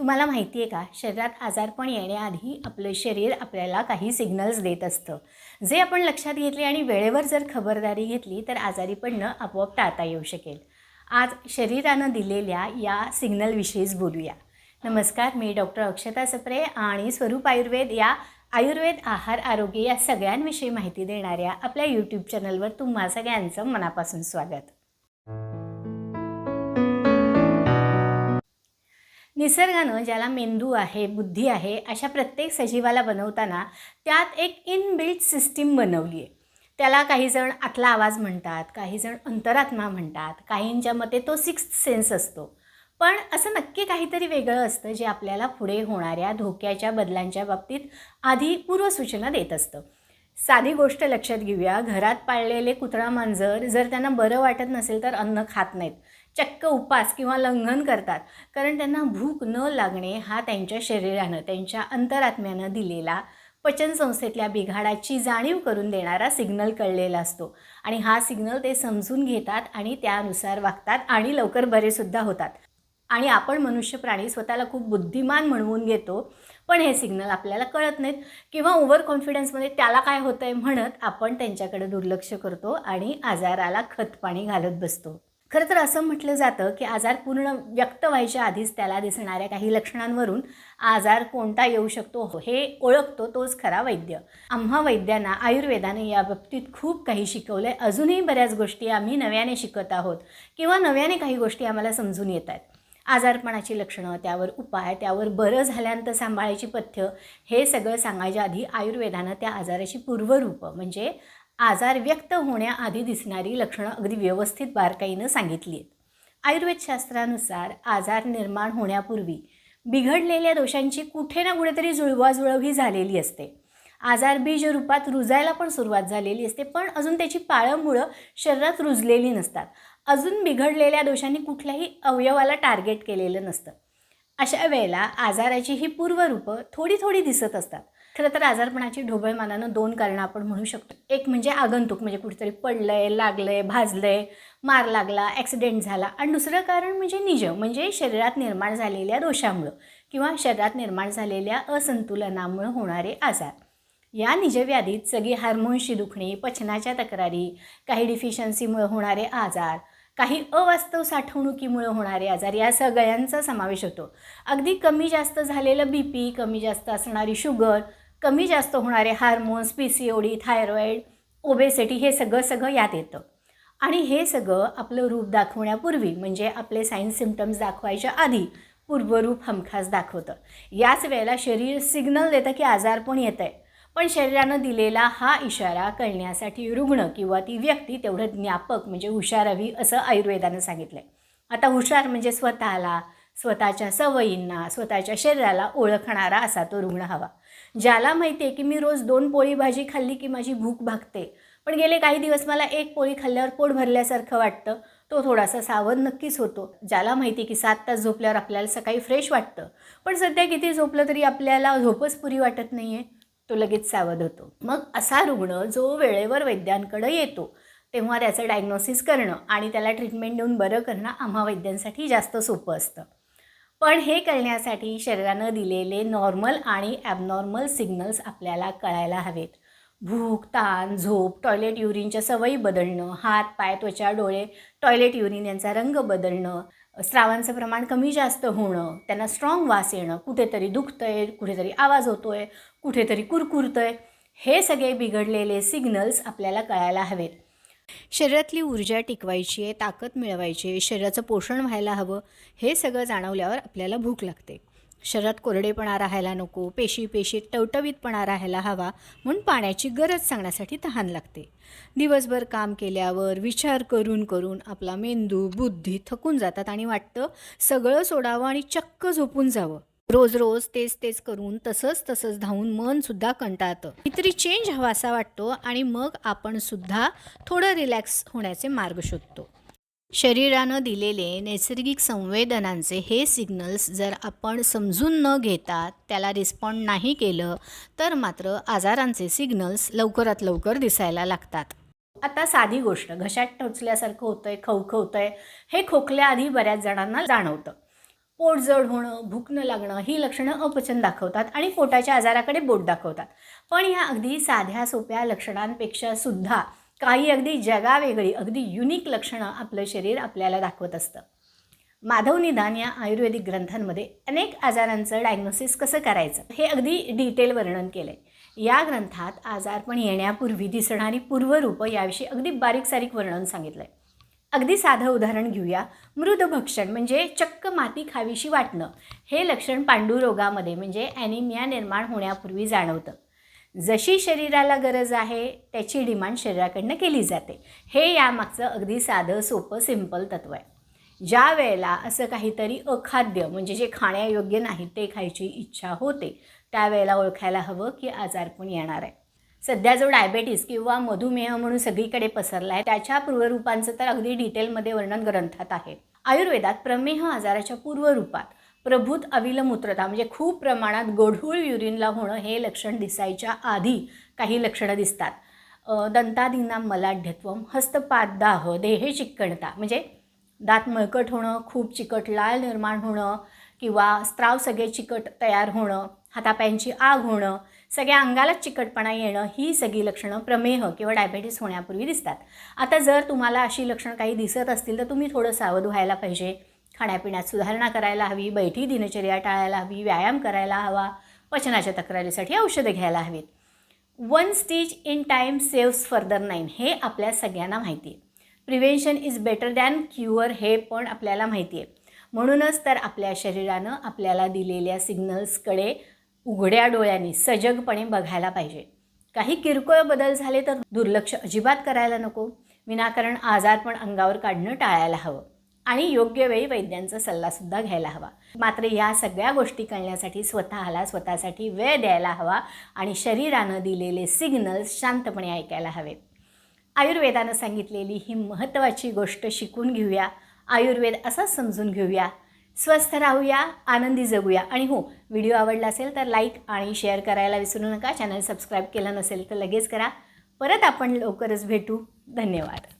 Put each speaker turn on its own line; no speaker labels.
तुम्हाला माहिती आहे का शरीरात आजारपण येण्याआधी आपलं शरीर आपल्याला काही सिग्नल्स देत असतं. जे आपण लक्षात घेतले आणि वेळेवर जर खबरदारी घेतली तर आजारी पडणं आपोआप टाळता येऊ शकेल. आज शरीरानं दिलेल्या या सिग्नलविषयीच बोलूया. नमस्कार मी डॉक्टर अक्षता सप्रे आणि स्वरूप आयुर्वेद या आयुर्वेद आहार आरोग्य या सगळ्यांविषयी माहिती देणाऱ्या आपल्या यूट्यूब चॅनलवर तुम्हा सगळ्यांचं मनापासून स्वागत. निसर्गानं ज्याला मेंदू आहे बुद्धी आहे अशा प्रत्येक सजीवाला बनवताना त्यात एक इनबिल्ट सिस्टीम बनवली आहे त्याला काही जण आतला आवाज म्हणतात काही जण अंतरात्मा म्हणतात काहींच्या मते तो सिक्स सेन्स असतो. पण असं नक्की काहीतरी वेगळं असतं जे आपल्याला पुढे होणाऱ्या धोक्याच्या बदलांच्या बाबतीत आधी पूर्वसूचना देत असतं. साधी गोष्ट लक्षात घेऊया. घरात पाळलेले कुत्रा मांजर जर त्यांना बरं वाटत नसेल तर अन्न खात नाहीत. चक्क उपास किंवा लंघन करतात. कारण त्यांना भूक न लागणे हा त्यांच्या शरीरानं त्यांच्या अंतरात्म्यानं दिलेला पचनसंस्थेतल्या बिघाडाची जाणीव करून देणारा सिग्नल कळलेला असतो. आणि हा सिग्नल ते समजून घेतात आणि त्यानुसार वागतात आणि लवकर बरेसुद्धा होतात. आणि आपण मनुष्य प्राणी स्वतःला खूप बुद्धिमान म्हणवून घेतो. पण हे सिग्नल आपल्याला कळत नाहीत. किंवा ओव्हर कॉन्फिडन्समध्ये त्याला काय होतं आहे म्हणत आपण त्यांच्याकडे दुर्लक्ष करतो आणि आजाराला खतपाणी घालत बसतो. खरं तर असं म्हटलं जातं की आजार पूर्ण व्यक्त व्हायच्या आधीच त्याला दिसणाऱ्या काही लक्षणांवरून आजार कोणता येऊ शकतो हे ओळखतो तोच खरा वैद्य. आम्हा वैद्यांना आयुर्वेदाने या बाबतीत खूप काही शिकवलं आहे अजूनही बऱ्याच गोष्टी आम्ही नव्याने शिकत आहोत. किंवा नव्याने काही गोष्टी आम्हाला समजून येत आहेत आजारपणाची लक्षणं त्यावर उपाय त्यावर बरं झाल्यानंतर सांभाळायची पथ्य हे सगळं सांगायच्या आधी आयुर्वेदानं त्या आजाराची पूर्वरूपं म्हणजे आजार व्यक्त होण्याआधी दिसणारी लक्षणं अगदी व्यवस्थित बारकाईनं सांगितली आहेत. आयुर्वेदशास्त्रानुसार आजार निर्माण होण्यापूर्वी बिघडलेल्या दोषांची कुठे ना कुठेतरी जुळवाजुळव ही झालेली असते. आजार बीज रूपात रुजायला पण सुरुवात झालेली असते पण अजून त्याची पाळंमुळं शरीरात रुजलेली नसतात. अजून बिघडलेल्या दोषांनी कुठल्याही अवयवाला टार्गेट केलेलं नसतं. अशा वेळेला आजाराची ही पूर्वरूपं थोडी थोडी दिसत असतात. खरं तर आजारपणाची ढोबळमानानं दोन कारणं आपण म्हणू शकतो. एक म्हणजे आगंतुक म्हणजे कुठेतरी पडलं आहे लागलं आहे भाजलं आहे मार लागला ॲक्सिडेंट झाला. आणि दुसरं कारण म्हणजे निज म्हणजे शरीरात निर्माण झालेल्या दोषामुळं किंवा शरीरात निर्माण झालेल्या असंतुलनामुळं होणारे आजार. या निजव्याधीत सगळी हार्मोन्सची दुखणी पचनाच्या तक्रारी काही डिफिशन्सीमुळे होणारे आजार काही अवास्तव साठवणुकीमुळे होणारे आजार या सगळ्यांचा समावेश होतो. अगदी कमी जास्त झालेलं बी पी कमी जास्त असणारी शुगर कमी जास्त होणारे hormones P C O D thyroid obesity हे सगळं सगळं यात येतं. आणि हे सगळं आपलं रूप दाखवण्यापूर्वी म्हणजे आपले सायन्स सिमटम्स दाखवायच्या आधी पूर्वरूप हमखास दाखवतं. याच वेळेला शरीर सिग्नल देतं की आजार पण येतं आहे पण शरीरानं दिलेला हा इशारा कळण्यासाठी रुग्ण किंवा ती व्यक्ती तेवढं ज्ञापक म्हणजे हुशार हवी असं आयुर्वेदानं सांगितलं आहे आता हुशार म्हणजे स्वतःला स्वतःच्या सवयींना स्वतःच्या शरीराला ओळखणारा असा तो रुग्ण हवा. ज्याला माहिती आहे की मी रोज दोन पोळी भाजी खाल्ली की माझी भूक भागते. पण गेले काही दिवस मला एक पोळी खाल्ल्यावर पोट भरल्यासारखं वाटतं. तो थोडासा सावध नक्कीच होतो. ज्याला माहिती की सात तास झोपल्यावर आपल्याला सकाळी फ्रेश वाटतं. पण सध्या किती झोपलं तरी आपल्याला झोपच पुरी वाटत नाही आहे तो लगेच सावध होतो. मग असा रुग्ण जो वेळेवर वैद्यांकडे येतो तेव्हा त्याचं डायग्नोसिस करणं आणि त्याला ट्रीटमेंट देऊन बरं करणं आम्हा वैद्यांसाठी जास्त सोपं असतं. पण हे करण्यासाठी शरीरानं दिलेले नॉर्मल आणि ॲबनॉर्मल सिग्नल्स आपल्याला कळायला हवेत. भूक ताण झोप टॉयलेट युरिनच्या सवयी बदलणं हात पाय त्वचा डोळे टॉयलेट युरिन यांचा रंग बदलणं स्रावांचं प्रमाण कमी जास्त होणं त्यांना स्ट्रॉंग वास येणं कुठेतरी दुखतं आहे कुठेतरी आवाज होतो आहे कुठेतरी कुरकुरतं आहे हे सगळे बिघडलेले सिग्नल्स आपल्याला कळायला हवेत. शरीरातली ऊर्जा टिकवायची आहे ताकद मिळवायची आहे शरीराचं पोषण व्हायला हवं हे सगळं जाणवल्यावर आपल्याला भूक लागते. शरीरात कोरडेपणा राहायला नको पेशी पेशीत टवटवीतपणा राहायला हवा म्हणून पाण्याची गरज सांगण्यासाठी तहान लागते. दिवसभर काम केल्यावर विचार करून करून आपला मेंदू बुद्धी थकून जातात आणि वाटतं सगळं सोडावं आणि चक्क झोपून जावं. रोज रोज तेच तेच करून तसंच तसंच धावून मनसुद्धा कंटाळतं. काहीतरी चेंज हवासा वाटतो आणि मग आपण सुद्धा थोडं रिलॅक्स होण्याचे मार्ग शोधतो. शरीरानं दिलेले नैसर्गिक संवेदनांचे हे सिग्नल्स जर आपण समजून न घेता त्याला रिस्पॉन्ड नाही केलं तर मात्र आजारांचे सिग्नल्स लवकरात लवकर दिसायला लागतात. आता साधी गोष्ट घशात टोचल्यासारखं होतंय खवखवतंय हे खोकल्याआधी बऱ्याच जणांना जाणवतं. पोट जड होणं भूक न लागणं ही लक्षणं अपचन दाखवतात आणि पोटाच्या आजाराकडे बोट दाखवतात. पण ह्या अगदी साध्या सोप्या लक्षणांपेक्षा सुद्धा काही अगदी जगावेगळी अगदी युनिक लक्षणं आपलं शरीर आपल्याला दाखवत असतं. माधव निदान या आयुर्वेदिक ग्रंथांमध्ये अनेक आजारांचं डायग्नोसिस कसं करायचं हे अगदी डिटेल वर्णन केलं आहे या ग्रंथात आजारपण येण्यापूर्वी दिसणारी पूर्वरूपं याविषयी अगदी बारीक सारीक वर्णन सांगितलं आहे अगदी साधं उदाहरण घेऊया. मृदभक्षण म्हणजे चक्क माती खावीशी वाटणं हे लक्षण पांडुरोगामध्ये म्हणजे ॲनिमिया निर्माण होण्यापूर्वी जाणवतं. जशी शरीराला गरज आहे त्याची डिमांड शरीराकडनं केली जाते. हे यामागचं अगदी साधं सोपं सिंपल तत्त्व आहे. ज्या वेळेला असं काहीतरी अखाद्य म्हणजे जे खाण्यायोग्य नाही ते खायची इच्छा होते त्यावेळेला ओळखायला हवं की आजारपण येणार आहे. सध्या जो डायबेटीस किंवा मधुमेह म्हणून सगळीकडे पसरला आहे त्याच्या पूर्वरूपांचं तर अगदी डिटेलमध्ये वर्णन ग्रंथात आहे. आयुर्वेदात प्रमेह आजाराच्या पूर्वरूपात प्रभूत अविलमूत्रता म्हणजे खूप प्रमाणात गोढूळ युरिनला होणं हे लक्षण दिसायच्या आधी काही लक्षणं दिसतात. दंतादिना दंतादींना मलाढ्यत्वम हस्तपादाह देहे चिकणता म्हणजे दात मळकट होणं खूप चिकट लाल निर्माण होणं किंवा स्त्राव सगळे चिकट तयार होणं हातापायांची आग होणं सगळ्या अंगालाच चिकटपणा येणं ही सगळी लक्षणं प्रमेह किंवा डायबेटीस होण्यापूर्वी दिसतात. आता जर तुम्हाला अशी लक्षणं काही दिसत असतील तर तुम्ही थोडं सावध व्हायला पाहिजे. खाण्यापिण्यात सुधारणा करायला हवी बैठी दिनचर्या टाळायला हवी व्यायाम करायला हवा पचनाच्या तक्रारीसाठी औषधं घ्यायला हवीत. One stitch in time saves further nine हे आपल्या सगळ्यांना माहिती आहे prevention is better than cure हे पण आपल्याला माहिती आहे म्हणूनच तर आपल्या शरीरानं आपल्याला दिलेल्या सिग्नल्सकडे उघड्या डोळ्यांनी सजगपणे बघायला पाहिजे. काही किरकोळ बदल झाले तर दुर्लक्ष अजिबात करायला नको. विनाकारण आजारपण अंगावर काढणं टाळायला हवं. आणि योग्य वेळी वैद्यांचा सल्लासुद्धा घ्यायला हवा. मात्र या सगळ्या गोष्टी कळण्यासाठी स्वतःला स्वतःसाठी वेळ द्यायला हवा आणि शरीरानं दिलेले सिग्नल्स शांतपणे ऐकायला हवेत आयुर्वेदानं सांगितलेली ही महत्त्वाची गोष्ट शिकून घेऊया. आयुर्वेद असाच समजून घेऊया. स्वस्थ राहूया आनंदी जगूया. आणि हो व्हिडिओ आवडला असेल तर लाईक आणि शेअर करायला विसरू नका. चॅनल सबस्क्राईब केलं नसेल तर लगेच करा. परत आपण लवकरच भेटू. धन्यवाद.